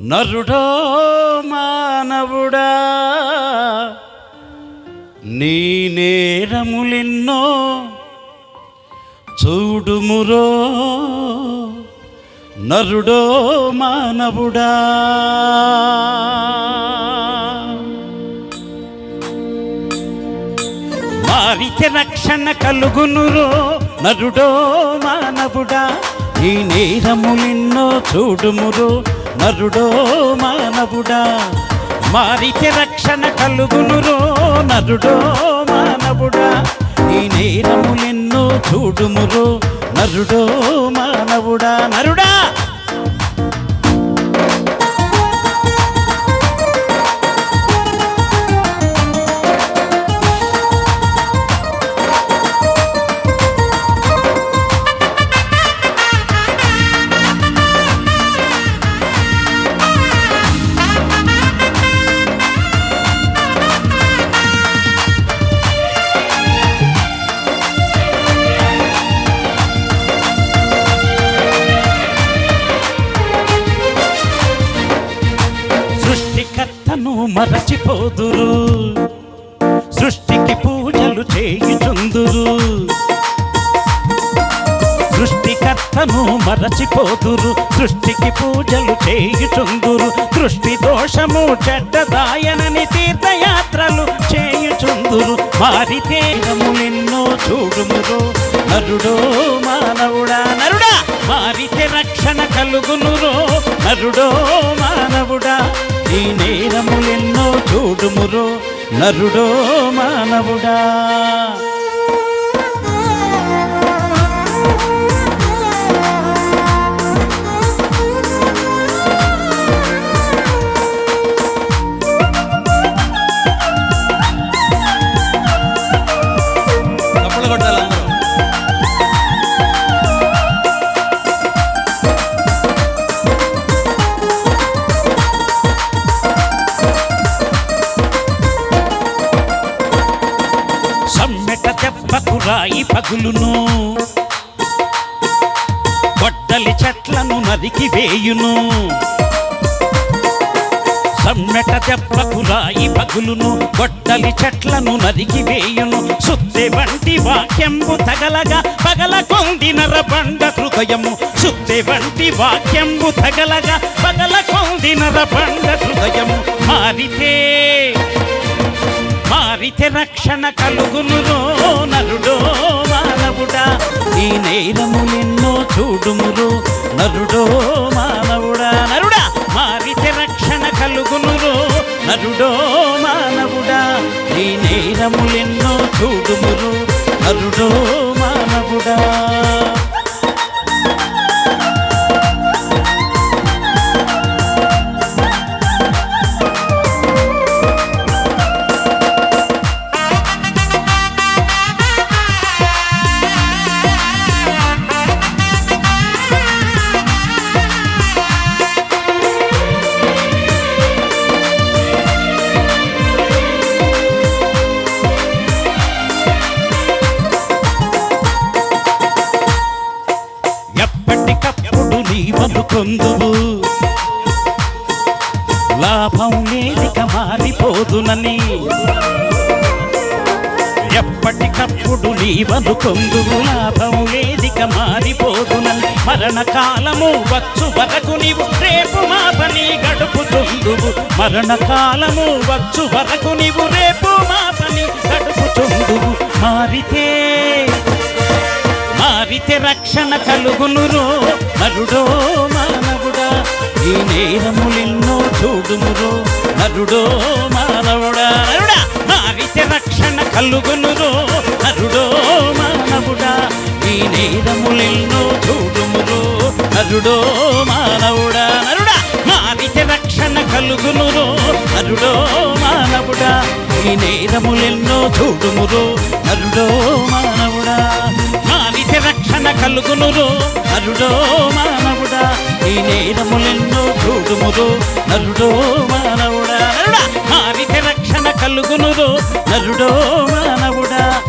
నరుడో మానవుడా నీ నేరములెన్నో చూడుమురో. నరుడో మానవుడా. మారితే రక్షణ కలుగునురో నరుడో మానవుడా. ఈ నేరములెన్నో చూడుమురో నరుడో మానవుడా. మారితే రక్షణ కలుగునురో నరుడో మానవుడా. ఈ నేరములెన్నో చూడుమురో నరుడో మానవుడా. నరుడా! పోదురు. సృష్టికి పూజలు చేయుచుందురు. సృష్టికర్తను మరచిపోదురు. సృష్టికి పూజలు చేయుచుందురు. దృష్టి దోషము చెడ్డదాయనని తీర్థయాత్రలు చేయుచుందురు. నిన్నో చూడుమురు. నరుడో మానవుడా నరుడా! మారితే రక్షణ కలుగునురో. నరుడో మానవుడా! నేరములెన్నో చూడుమురో నరుడో మానవుడా. పగులును చెట్లను నరికి వేయును. సమ్మెట దెబ్బకు రాయి పగులును గొడ్డలి చెట్లను నరికి వేయును. సుత్తి వంటి వాక్యంబు తగలగా పగల కొంది నరబండ హృదయము. సుత్తి వంటి వాక్యంబు తగలగా పగల కొంది నరబండ హృదయము. మారితే మారితే రక్షణ కలుగునురో నరుడో మానవుడా. ఈ నేరములెన్నో చూడుమురు నరుడో మానవుడా. నరుడా మారితే రక్షణ కలుగునురో నరుడో మానవుడా. ఈ నేరములెన్నో చూడుమురు నరుడో మానవుడా. లేదిక మారిపోదునని. ఎప్పటికప్పుడు నీవనుకొందువు లాభం వేదిక మారిపోదునని. మరణకాలము వచ్చు వరకు నీవు రేపు మా పని గడుపుతుందువు మరణకాలము వచ్చు వరకు నీవు రేపు మా పని గడుపుతుందువు మారితే మారితే రక్షణ కలుగునురో మన మానవుడా ఈ నేరములెన్నో చూడుమురో నరుడో మానవుడా నరుడా మారితే రక్షణ కలుగునురో. నరుడో మానవుడా ఈ నేరములెన్నో చూడుమురో నరుడో మానవుడా నరుడా మారితే రక్షణ కలుగునురో. నరుడో మానవుడా ఈ నేరములెన్నో చూడుమురో నరుడో మానవుడా. మారితే రక్షణ కలుగునురో. నరుడో మానవుడా ఈ నేరములెన్నో చూడుమురో. నరుడో మానవుడా నరుడా రక్షణ కలుగునురో. నరుడో మానవుడా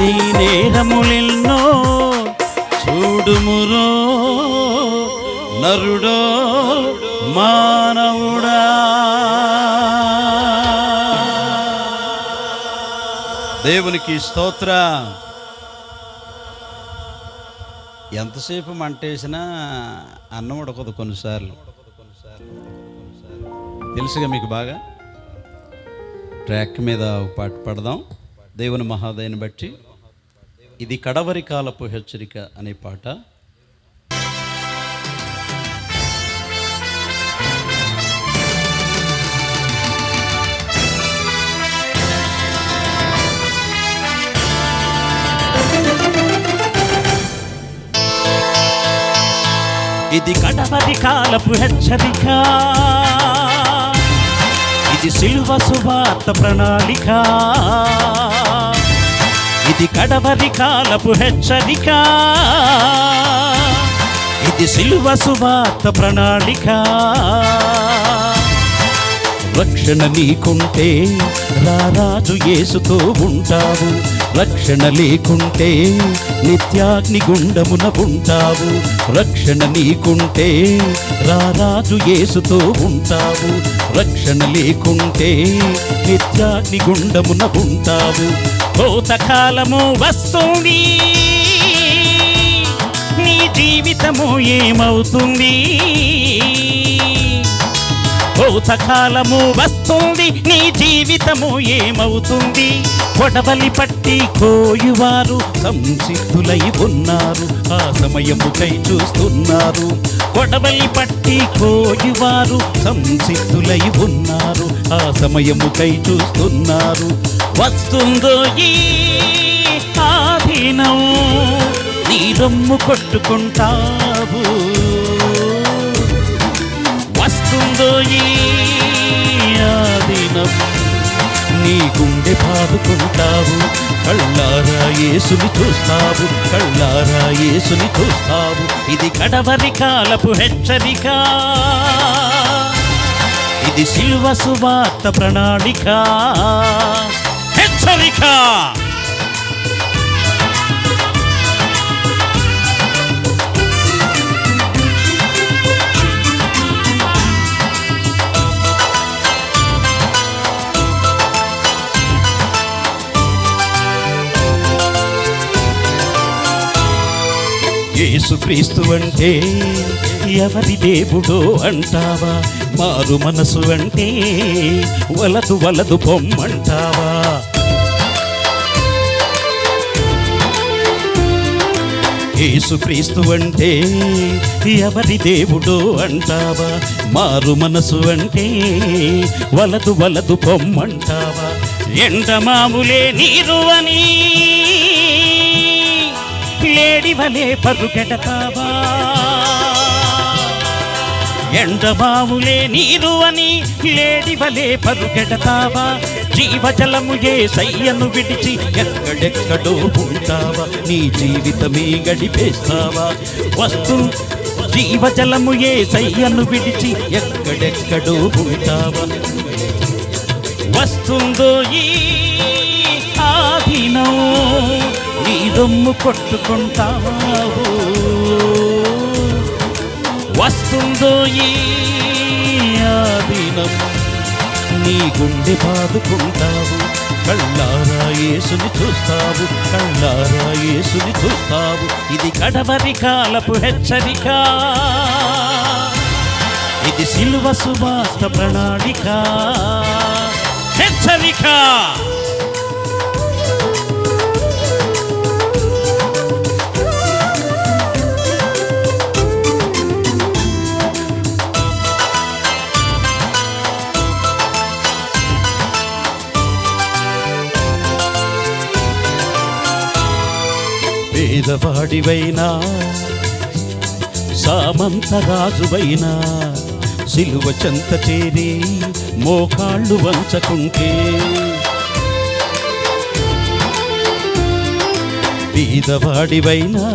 నీ నేరములెన్నో చూడుమురో. నరుడో మానవుడా. దేవునికి స్తోత్ర. ఎంతసేపు మంటేసినా అన్నం ఉడకదు కొన్నిసార్లు. తెలుసుగా మీకు బాగా? ట్రాక్ మీద పాట పడదాం. దేవుని మహాదయని బట్టి. ఇది కడవరి కాలపు హెచ్చరిక అనే పాట. ఇది కడవరి కాలపు హెచ్చరిక. ఇది సిల్వ సువార్త ప్రణాళిక. ఇది కడవరి కాలపు హెచ్చరిక. ఇది సిల్వ సువార్త ప్రణాళిక. రక్షణ నీకుంటే రారాజు యేసుతో ఉంటావు. రక్షణ లేకుంటే నిత్యాగ్ని గుండమున ఉంటావు. రక్షణ నీకుంటే రారాజు యేసుతో ఉంటావు. రక్షణ లేకుంటే నిత్యాగ్ని గుండమున ఉంటావు. కోతకాలము వస్తుంది. నీ జీవితము ఏమవుతుంది? కోతకాలము వస్తుంది నీ జీవితము ఏమవుతుంది? కొడవలి పట్టి కోయువారు సంసిద్ధులై ఉన్నారు ఆ సమయముకై చూస్తున్నారు. కొడవలి పట్టి కోయువారు సంసిద్ధులై ఉన్నారు ఆ సమయముకై చూస్తున్నారు. వస్తుందో ఈ ఆధీనం నీ రొమ్ము కొట్టుకుంటావు. వస్తుందో ఈ ఆదినం? నీ గుండె బాదుకుంటావు కళ్ళారా యేసుని చూస్తావు కళ్ళారా యేసుని చూస్తావు. ఇది కడవరి కాలపు హెచ్చరిక. ఇది శిల్వ సువార్త ప్రణాళిక. హెచ్చరిక! యేసుక్రీస్తు అంటే ఎవరి దేవుడో అంటావా? మారు మనసు అంటే వలదు వలదు పొమ్మంటావా? యేసుక్రీస్తు అంటే ఎవరి దేవుడు అంటావా? మారు మనసు అంటే వలదు వలదు పొమ్మంటావా? ఎండమాములే నీరు అని లేడివనే పరుగెడతావా ఎండబావులే నీరు అని లేడివలే పరుగెడతావా జీవజలము ఏ సయ్యను విడిచి ఎక్కడెక్కడో ఉంటావా? నీ జీవితమే గడిపేస్తావా? వస్తు జీవజలము ఏ సయ్యను విడిచి ఎక్కడెక్కడో ఉంటావా? వస్తుందో ఈ ఆధీనం. నీ కొట్టుకుంటావు. వస్తుందో ఈ ఆధీనం నీ గుండె బాదుకుంటావు. కళ్ళారా యేసుని చూస్తావు కళ్ళారా యేసుని చూస్తావు. ఇది కడవరి కాలపు హెచ్చరిక. ఇది సిల్వ సువార్త ప్రణాళిక. హెచ్చరిక. పేదవాడివైనా సామంతరాజువైనా సిలువ చెంత చేరి మోకాళ్ళు వంచకుంటే పేదవాడివైనా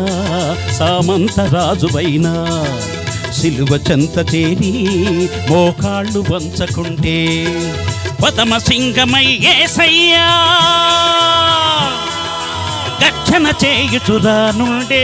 సామంత రాజువైనా సిలువ చెంత చేరి మోకాళ్ళు వంచకుంటే పదమ సింగమై ఏసయ్యా! గర్జన చేయుచురా నుండే.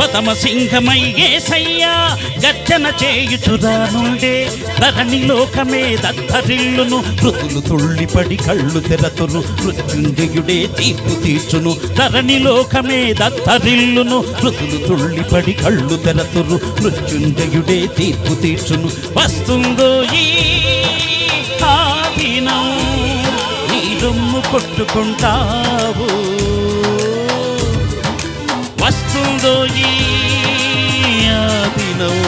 పదమ సింహమై ఏసయ్యా గర్జన చేయుచురా నుండే. ధరణి లోకమే దత్తరిల్లును మృతులు తుళ్ళిపడి కళ్ళు తెరతును మృత్యుంజయుడే తీర్పు తీర్చును. ధరణి లోకమే దత్తరిల్లును మృతులు తుళ్ళిపడి కళ్ళు తెరతురు మృత్యుంజయుడే తీర్పు తీర్చును. వస్తుందో ఈ ఆ కొట్టుకుంటావు. వస్తుందో ఈ దినం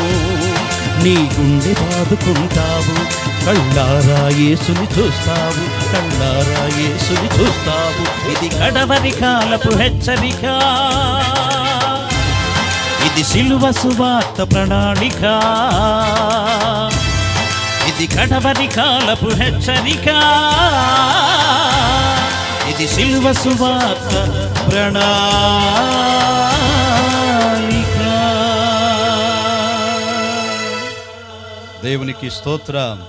నీ గుండె బాదుకుంటావు. కళ్ళారా యేసుని చూస్తావు. కళ్ళారా యేసుని చూస్తావు. ఇది కడవరి కాలపు హెచ్చరిక. ఇది సిలువ సువార్త ప్రణాళిక. ఇది కడవరి కాలపు హెచ్చరిక. ఇది శిల్వ సువార్త ప్రణాళిక. దేవునికి స్తోత్రం.